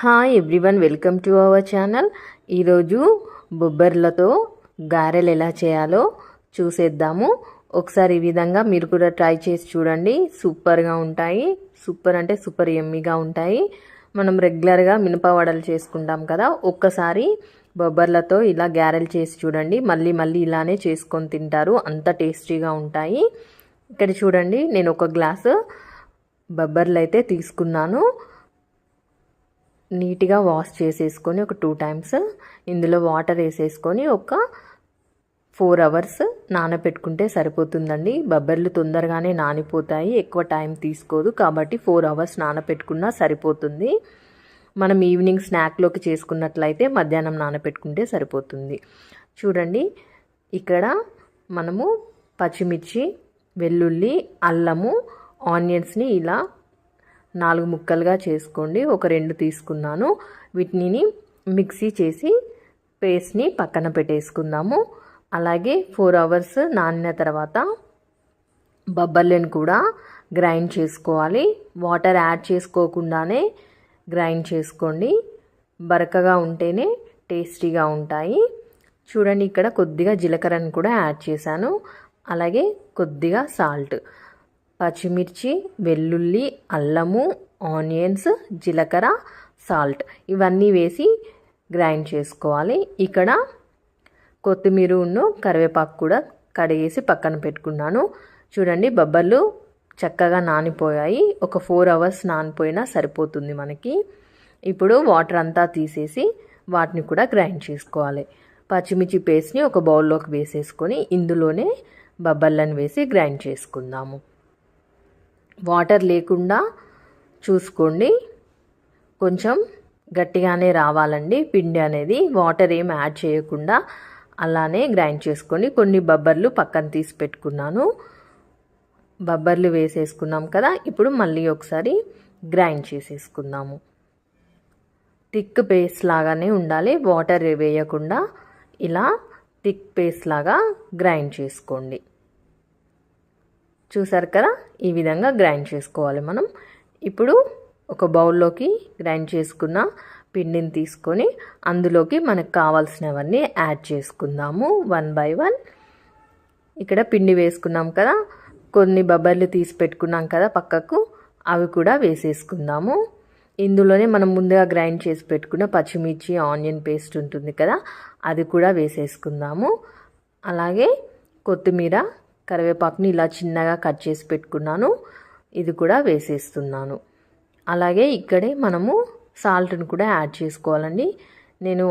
Hi everyone welcome to our channel ఈరోజు బొబ్బర్లతో గారెలు ఎలా చేయాలో చూసేద్దాము. ఒకసారి ఈ విధంగా మీరు కూడా ట్రై చేసి చూడండి. సూపర్గా ఉంటాయి. సూపర్ అంటే సూపర్ ఎమ్మీగా ఉంటాయి. మనం రెగ్యులర్గా మినప వడలు చేసుకుంటాం కదా. ఒక్కసారి బొబ్బర్లతో ఇలా గారెలు చేసి చూడండి. మళ్ళీ మళ్ళీ ఇలానే చేసుకొని తింటారు. అంత టేస్టీగా ఉంటాయి. ఇక్కడ చూడండి నేను ఒక గ్లాసు బొబ్బర్లు అయితే తీసుకున్నాను. నీట్గా వాష్ చేసేసుకొని ఒక టూ టైమ్స్ ఇందులో వాటర్ వేసేసుకొని ఒక ఫోర్ అవర్స్ నానబెట్టుకుంటే సరిపోతుందండి. బొబ్బర్లు తొందరగానే నానిపోతాయి. ఎక్కువ టైం తీసుకోదు కాబట్టి ఫోర్ అవర్స్ నానబెట్టుకున్నా సరిపోతుంది. మనం ఈవినింగ్ స్నాక్లోకి చేసుకున్నట్లయితే మధ్యాహ్నం నానబెట్టుకుంటే సరిపోతుంది. చూడండి ఇక్కడ మనము పచ్చిమిర్చి వెల్లుల్లి అల్లము ఆనియన్స్ని ఇలా నాలుగు ముక్కలుగా చేసుకోండి. ఒక రెండు తీసుకున్నాను. వీటిని మిక్సీ చేసి పేస్ట్ని పక్కన పెట్టేసుకుందాము. అలాగే ఫోర్ అవర్స్ నానిన తర్వాత బొబ్బర్లను కూడా గ్రైండ్ చేసుకోవాలి. వాటర్ యాడ్ చేసుకోకుండానే గ్రైండ్ చేసుకోండి. బరకగా ఉంటేనే టేస్టీగా ఉంటాయి. చూడండి ఇక్కడ కొద్దిగా జీలకర్రను కూడా యాడ్ చేశాను. అలాగే కొద్దిగా సాల్ట్. పచ్చిమిర్చి వెల్లుల్లి అల్లము ఆనియన్స్ జీలకర్ర సాల్ట్ ఇవన్నీ వేసి గ్రైండ్ చేసుకోవాలి. ఇక్కడ కొత్తిమీరను కరివేపాకు కూడా కడిగేసి పక్కన పెట్టుకున్నాను. చూడండి బొబ్బర్లు చక్కగా నానిపోయాయి. ఒక ఫోర్ అవర్స్ నానిపోయినా సరిపోతుంది మనకి. ఇప్పుడు వాటర్ అంతా తీసేసి వాటిని కూడా గ్రైండ్ చేసుకోవాలి. పచ్చిమిర్చి పేస్ట్ని ఒక బౌల్లోకి వేసేసుకొని ఇందులోనే బబ్బర్లను వేసి గ్రైండ్ చేసుకుందాము. వాటర్ లేకుండా చూసుకోండి. కొంచెం గట్టిగానే రావాలండి. పిండి అనేది వాటర్ ఏం యాడ్ చేయకుండా అలానే గ్రైండ్ చేసుకొని కొన్ని బొబ్బర్లు పక్కన తీసి పెట్టుకున్నాను. బొబ్బర్లు వేసేసుకున్నాం కదా ఇప్పుడు మళ్ళీ ఒకసారి గ్రైండ్ చేసేసుకుందాము. థిక్ పేస్ట్ లాగానే ఉండాలి. వాటర్ వేయకుండా ఇలా థిక్ పేస్ట్ లాగా గ్రైండ్ చేసుకోండి. చూసారు కదా? ఈ విధంగా గ్రైండ్ చేసుకోవాలి మనం. ఇప్పుడు ఒక బౌల్లోకి గ్రైండ్ చేసుకున్న పిండిని తీసుకొని అందులోకి మనకు కావాల్సినవన్నీ యాడ్ చేసుకుందాము. One by one. ఇక్కడ పిండి వేసుకున్నాం కదా? కొన్ని బబ్బర్లు తీసి పెట్టుకున్నాం కదా పక్కకు? అవి కూడా వేసేసుకుందాము. ఇందులోనే మనం ముందుగా గ్రైండ్ చేసి పెట్టుకున్న పచ్చిమిర్చి ఆనియన్ పేస్ట్ ఉంటుంది కదా? అది కూడా వేసేసుకుందాము. అలాగే కొత్తిమీర కరివేపాకుని ఇలా చిన్నగా కట్ చేసి పెట్టుకున్నాను. ఇది కూడా వేసేస్తున్నాను. అలాగే ఇక్కడే మనము సాల్ట్ని కూడా యాడ్ చేసుకోవాలండి. నేను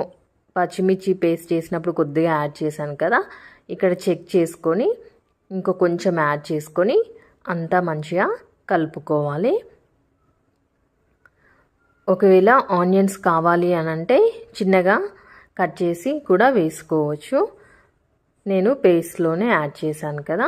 పచ్చిమిర్చి పేస్ట్ చేసినప్పుడు కొద్దిగా యాడ్ చేశాను కదా. ఇక్కడ చెక్ చేసుకొని ఇంకో కొంచెం యాడ్ చేసుకొని అంతా మంచిగా కలుపుకోవాలి. ఒకవేళ ఆనియన్స్ కావాలి అని అంటే చిన్నగా కట్ చేసి కూడా వేసుకోవచ్చు. నేను పేస్ట్లోనే యాడ్ చేశాను కదా.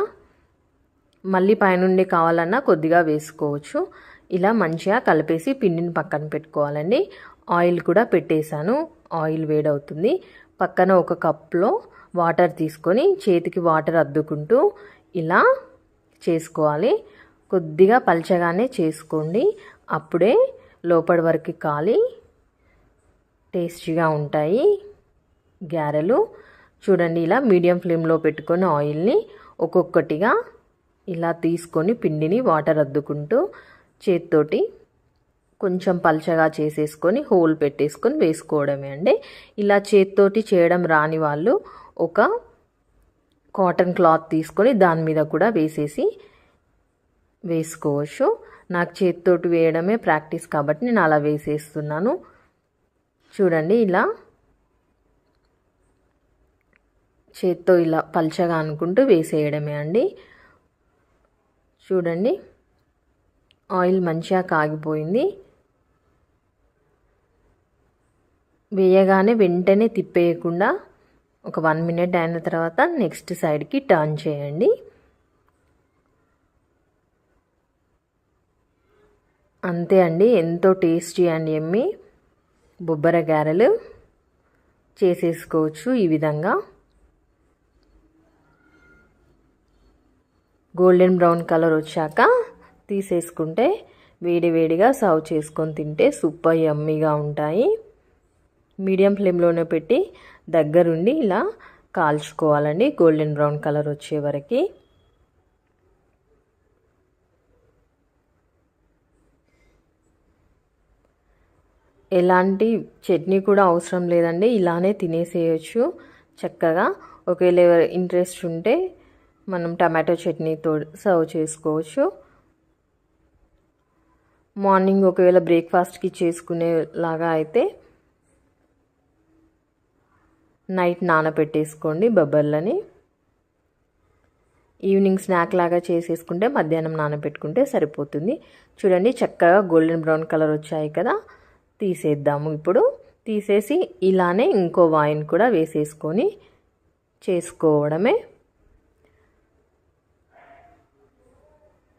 మళ్ళీ పైనుండి కావాలన్నా కొద్దిగా వేసుకోవచ్చు. ఇలా మంచిగా కలిపేసి పిండిని పక్కన పెట్టుకోవాలండి. ఆయిల్ కూడా పెట్టేశాను. ఆయిల్ వేడవుతుంది. పక్కన ఒక కప్లో వాటర్ తీసుకొని చేతికి వాటర్ అద్దుకుంటూ ఇలా చేసుకోవాలి. కొద్దిగా పల్చగానే చేసుకోండి. అప్పుడే లోపల వరకు కాలి. టేస్టీగా ఉంటాయి. గారెలు. చూడండి ఇలా మీడియం ఫ్లేమ్లో పెట్టుకొని ఆయిల్ని ఒక్కొక్కటిగా ఇలా తీసుకొని పిండిని వాటర్ అద్దుకుంటూ చేత్తోటి కొంచెం పల్చగా చేసేసుకొని హోల్ పెట్టేసుకొని వేసుకోవడమే అండి. ఇలా చేత్తోటి చేయడం రాని వాళ్ళు ఒక కాటన్ క్లాత్ తీసుకొని దాని మీద కూడా వేసేసి వేసుకోవచ్చు. నాకు చేతితోటి వేయడమే ప్రాక్టీస్ కాబట్టి నేను అలా వేసేస్తున్నాను. చూడండి ఇలా చేత్తో ఇలా పల్చగా అనుకుంటూ వేసేయడమే అండి. చూడండి ఆయిల్ మంచిగా కాగిపోయింది. వేయగానే వెంటనే తిప్పేయకుండా ఒక వన్ మినిట్ అయిన తర్వాత నెక్స్ట్ సైడ్కి టర్న్ చేయండి. అంతే అండి ఎంతో టేస్టీ అండ్ ఎమ్మి బొబ్బర గారెలు. చేసేసుకోవచ్చు ఈ విధంగా. గోల్డెన్ బ్రౌన్ కలర్ వచ్చాక తీసేసుకుంటే వేడివేడిగా సర్వ్ చేసుకొని తింటే సూపర్ యమ్మీగా ఉంటాయి. మీడియం ఫ్లేమ్లోనే పెట్టి దగ్గరుండి ఇలా కాల్చుకోవాలండి. గోల్డెన్ బ్రౌన్ కలర్ వచ్చే వరకు. ఎలాంటి చట్నీ కూడా అవసరం లేదండి. ఇలానే తినేసేయచ్చు. చక్కగా ఒకవేళ ఇంట్రెస్ట్ ఉంటే మనం టమాటో చట్నీతో సర్వ్ చేసుకోవచ్చు. మార్నింగ్ ఒకవేళ బ్రేక్ఫాస్ట్కి చేసుకునేలాగా అయితే నైట్ నానబెట్టేసుకోండి బొబ్బర్లని. ఈవినింగ్ స్నాక్ లాగా చేసేసుకుంటే మధ్యాహ్నం నానబెట్టుకుంటే సరిపోతుంది. చూడండి చక్కగా గోల్డెన్ బ్రౌన్ కలర్ వచ్చాయి కదా. తీసేద్దాము ఇప్పుడు. తీసేసి ఇలానే ఇంకో వాయిన్ కూడా వేసేసుకొని చేసుకోవడమే.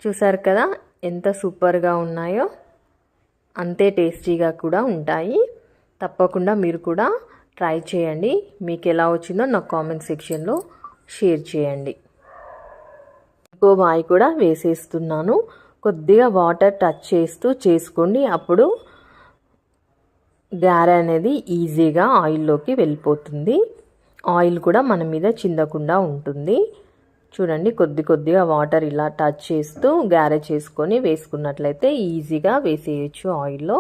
చూసారు కదా? ఎంత సూపర్గా ఉన్నాయో. అంతే టేస్టీగా కూడా ఉంటాయి. తప్పకుండా మీరు కూడా ట్రై చేయండి. మీకు ఎలా వచ్చిందో నాకు కామెంట్ సెక్షన్లో షేర్ చేయండి. ఇంకో బాయ్ కూడా వేసేస్తున్నాను. కొద్దిగా వాటర్ టచ్ చేస్తూ చేసుకోండి. అప్పుడు గారె అనేది ఈజీగా ఆయిల్లోకి వెళ్ళిపోతుంది. ఆయిల్ కూడా మన మీద చిందకుండా ఉంటుంది. చూడండి కొద్ది కొద్దిగా వాటర్ ఇలా టచ్ చేస్తూ గారె చేసుకొని వేసుకున్నట్లయితే ఈజీగా వేసేయచ్చు ఆయిల్లో.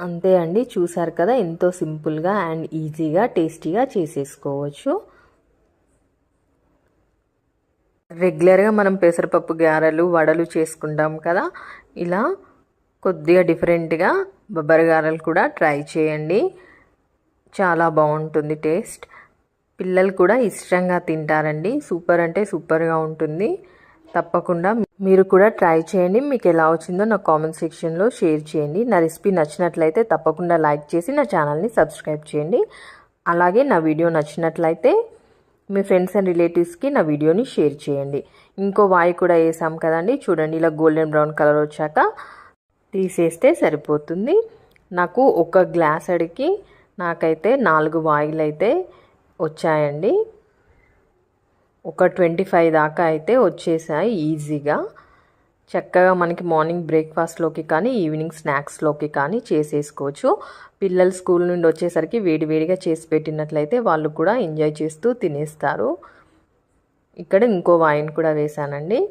అంతే అండి చూసారు కదా ఎంతో సింపుల్గా అండ్ ఈజీగా టేస్టీగా చేసేసుకోవచ్చు. రెగ్యులర్గా మనం పెసరపప్పు గారెలు వడలు చేసుకుంటాం కదా ఇలా కొద్దిగా డిఫరెంట్గా బొబ్బరి గారెలు కూడా ట్రై చేయండి. చాలా బాగుంటుంది టేస్ట్. పిల్లలు కూడా ఇష్టంగా తింటారండి. సూపర్ అంటే సూపర్గా ఉంటుంది. తప్పకుండా మీరు కూడా ట్రై చేయండి. మీకు ఎలా వచ్చిందో నా కామెంట్ సెక్షన్లో షేర్ చేయండి. నా రెసిపీ నచ్చినట్లయితే తప్పకుండా లైక్ చేసి నా ఛానల్ని సబ్స్క్రైబ్ చేయండి. అలాగే నా వీడియో నచ్చినట్లయితే మీ ఫ్రెండ్స్ అండ్ రిలేటివ్స్కి నా వీడియోని షేర్ చేయండి. ఇంకో వాయి కూడా వేసాం కదండి. చూడండి ఇలా గోల్డెన్ బ్రౌన్ కలర్ వచ్చాక తీసేస్తే సరిపోతుంది. నాకు ఒక గ్లాస్ అడిగి నాకైతే నాలుగు వాయిలు అయితే వచ్చాయండి. ఒక ట్వంటీ ఫైవ్ దాకా అయితే వచ్చేసాయి ఈజీగా. చక్కగా మనకి మార్నింగ్ బ్రేక్ఫాస్ట్లోకి కానీ ఈవినింగ్ స్నాక్స్లోకి కానీ చేసేసుకోవచ్చు. పిల్లలు స్కూల్ నుండి వచ్చేసరికి వేడివేడిగా చేసి పెట్టినట్లయితే వాళ్ళు కూడా ఎంజాయ్ చేస్తూ తినేస్తారు. ఇక్కడ ఇంకో వైన్ కూడా వేసానండి.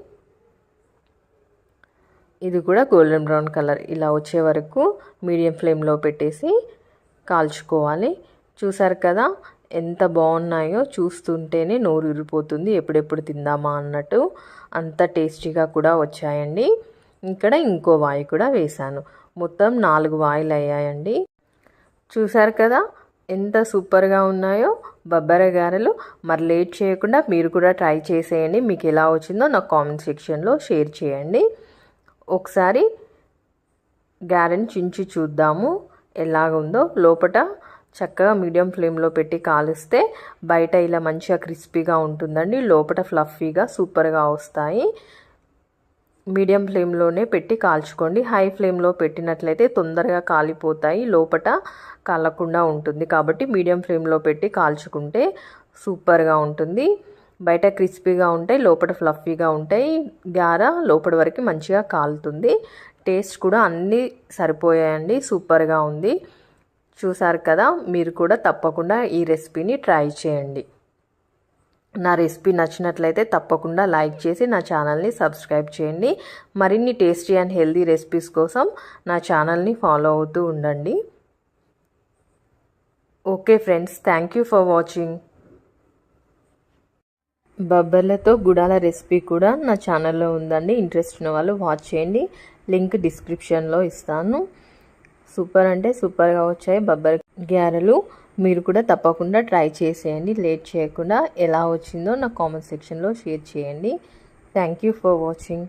ఇది కూడా గోల్డెన్ బ్రౌన్ కలర్. ఇలా వచ్చే వరకు మీడియం ఫ్లేమ్లో పెట్టేసి కాల్చుకోవాలి. చూసారు కదా ఎంత బాగున్నాయో చూస్తుంటేనే నోరు ఊరిపోతుంది ఎప్పుడెప్పుడు తిందామా అన్నట్టు. అంత టేస్టీగా కూడా వచ్చాయండి. ఇక్కడ ఇంకో వాయి కూడా వేశాను. మొత్తం నాలుగు వాయిలు అయ్యాయండి. చూసారు కదా ఎంత సూపర్గా ఉన్నాయో. బొబ్బర గారెలు. మరి లేట్ చేయకుండా మీరు కూడా ట్రై చేసేయండి. మీకు ఎలా వచ్చిందో నాకు కామెంట్ సెక్షన్లో షేర్ చేయండి. ఒకసారి గారెని చించి చూద్దాము. ఎలాగుందో. లోపట చక్కగా మీడియం ఫ్లేమ్లో పెట్టి కాలిస్తే బయట ఇలా మంచిగా క్రిస్పీగా ఉంటుందండి. లోపల ఫ్లఫీగా సూపర్గా వస్తాయి. మీడియం ఫ్లేమ్లోనే పెట్టి కాల్చుకోండి. హై ఫ్లేమ్లో పెట్టినట్లయితే తొందరగా కాలిపోతాయి. లోపల కాలకుండా ఉంటుంది. కాబట్టి మీడియం ఫ్లేమ్లో పెట్టి కాల్చుకుంటే సూపర్గా ఉంటుంది. బయట క్రిస్పీగా ఉంటాయి లోపల ఫ్లఫీగా ఉంటాయి. గార లోపల వరకు మంచిగా కాలుతుంది. టేస్ట్ కూడా అన్నీ సరిపోయాయండి. సూపర్గా ఉంది. చూసారు కదా మీరు కూడా తప్పకుండా ఈ రెసిపీని ట్రై చేయండి. నా రెసిపీ నచ్చినట్లయితే తప్పకుండా లైక్ చేసి నా ఛానల్ని సబ్స్క్రైబ్ చేయండి. మరిన్ని టేస్టీ అండ్ హెల్దీ రెసిపీస్ కోసం నా ఛానల్ని ఫాలో అవుతూ ఉండండి. Okay friends thank you for watching. బబ్బర్లతో గుడాల రెసిపీ కూడా నా ఛానల్లో ఉందండి. ఇంట్రెస్ట్ ఉన్న వాళ్ళు వాచ్ చేయండి. లింక్ డిస్క్రిప్షన్లో ఇస్తాను. సూపర్ అంటే సూపర్గా వచ్చాయి బొబ్బరి గ్యారెలు మీరు కూడా తప్పకుండా ట్రై చేసేయండి. లేట్ చేయకుండా ఎలా వచ్చిందో నా కామెంట్ సెక్షన్లో షేర్ చేయండి. Thank you for watching